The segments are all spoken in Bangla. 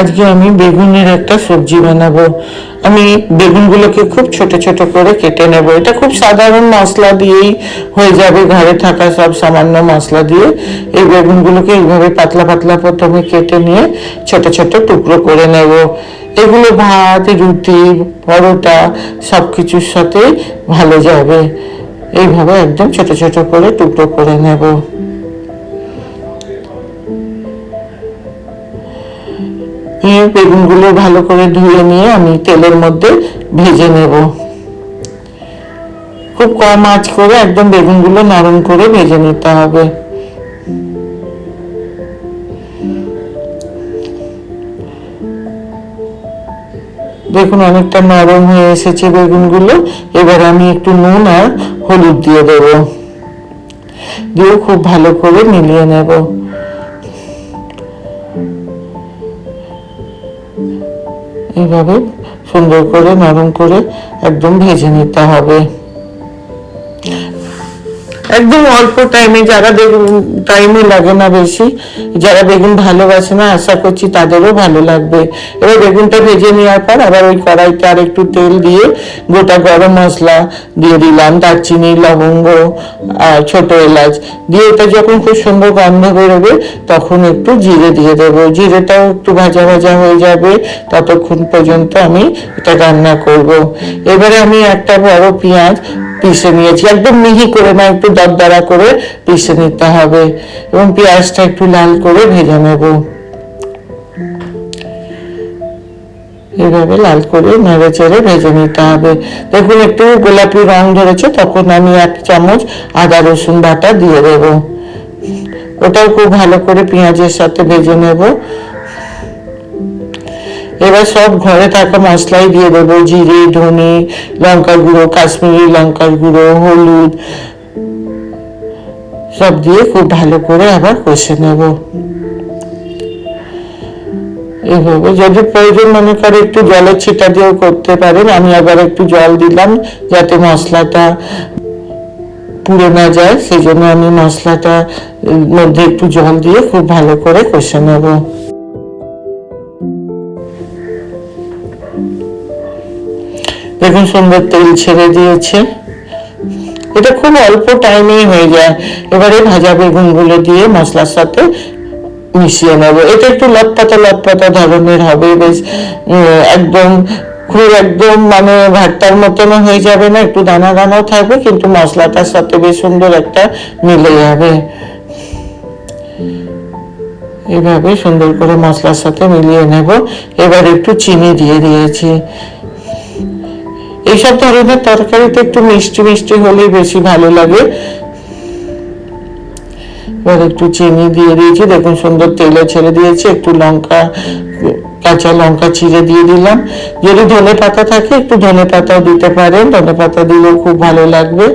আজকে আমি বেগুনের একটা সবজি বানাবো। আমি বেগুনগুলোকে খুব ছোট ছোট করে কেটে নেব। এটা খুব সাধারণ মশলা দিয়েই হয়ে যাবে। ঘরে থাকা সব সামান্য মশলা দিয়ে এই বেগুনগুলোকে এইভাবে পাতলা পাতলা প্রথমে কেটে নিয়ে ছোট ছোট টুকরো করে নেব। এগুলো ভাত, রুটি, পরোটা সব কিছুর সাথে ভালো যাবে। এইভাবে একদম ছোট ছোট করে টুকরো করে নেব। বেগুনগুলো ভালো করে ধুয়ে নিয়ে আমি তেলের মধ্যে ভেজে নেব। খুব কম আঁচ করে একদম বেগুনগুলো নরম করে ভেজে নিতে হবে। দেখুন, অনেকটা নরম হয়ে এসেছে বেগুনগুলো। এবার আমি একটু নুন আর হলুদ দিয়ে দেব। দিয়ে খুব ভালো করে মিলিয়ে নেব। এইভাবে সুন্দর করে নরম করে একদম ভেজে নিতে হবে। একদম অল্প টাইমে যারা বেগুন টাইমে লাগে না বেশি, যারা বেগুন ভালোবাসে না, আশা করছি তাদেরও ভালো লাগবে। এবার বেগুনটা ভেজে নেওয়ার পর আবার ওই কড়াইতে আর একটু তেল দিয়ে গোটা গরম মশলা দিয়ে দিলাম, দারচিনি, লবঙ্গ ছোট এলাচ। দিয়ে এটা যখন খুব সুন্দর গন্ধ বেরোবে, তখন একটু জিরে দিয়ে দেবো। জিরেটাও একটু ভাজা ভাজা হয়ে যাবে, ততক্ষণ পর্যন্ত আমি এটা রান্না করব। এবারে আমি একটা বড় পেঁয়াজ পিষে নিয়েছি। একদম মিহি করে না, একটু দরদরা করে পিষে নিতে হবে। এবং পেঁয়াজটা একটু লাল করে ভেজে নেব। এভাবে লাল করে নেড়ে চেড়ে ভেজে নিতে হবে। দেখুন, একটু গোলাপি রং ধরেছে, তখন আমি এক চামচ আদা, রসুন বাটা দিয়ে দেব। ওটাও খুব ভালো করে পেঁয়াজের সাথে ভেজে নেব। এবার সব ঘরে থাকা মশলাই দিয়ে দেবো জিরে, ধনে, লঙ্কার গুঁড়ো, কাশ্মীরি লঙ্কার গুঁড়ো, হলুদ। সব দিয়ে খুব ভালো করে আবার কষে নেব। এভাবে যদি প্রয়োজন মনে করে একটু জলের ছিটা দিয়েও করতে পারেন। আমি আবার একটু জল দিলাম যাতে মশলাটা পুড়ে না যায়। সেই জন্য আমি মশলাটা মধ্যে একটু জল দিয়ে খুব ভালো করে কষে নেব। দেখুন সুন্দর তেল ছেড়ে দিয়েছে। এটা খুব অল্প টাইমেই হয়ে যায়। এবারে ভাজা বেগুনগুলো দিয়ে মশলার সাথে মিশিয়ে নেব। এটা একটু লটপাতা লটপাতা ধরনের হবে, বেশ একদম খুব একদম মানে ভাতটার মতনও হয়ে যাবে না, একটু দানা দানাও থাকবে, কিন্তু মশলাটার সাথে বেশ সুন্দর একটা মিলে যাবে। এভাবে সুন্দর করে মশলার সাথে মিলিয়ে নেব। এবার একটু চিনি দিয়ে দিয়েছি। এইসব ধরনের তরকারিতে একটু মিষ্টি মিষ্টি হলেই বেশি ভালো লাগে। এবার একটু চিনি দিয়ে দিয়েছি। দেখুন সুন্দর তেলে ছেড়ে দিয়েছি। একটু লঙ্কা, কাঁচা লঙ্কা চিড়ে দিয়ে দিলাম। যদি ধনে পাতা থাকে, একটু ধনে পাতাও দিতে পারেন। ধনে পাতা দিলেও খুব ভালো লাগবে।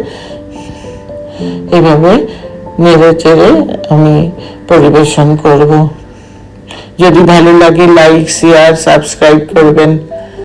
এভাবে নেড়ে চেড়ে আমি পরিবেশন করব। যদি ভালো লাগে লাইক শেয়ার সাবস্ক্রাইব করবেন।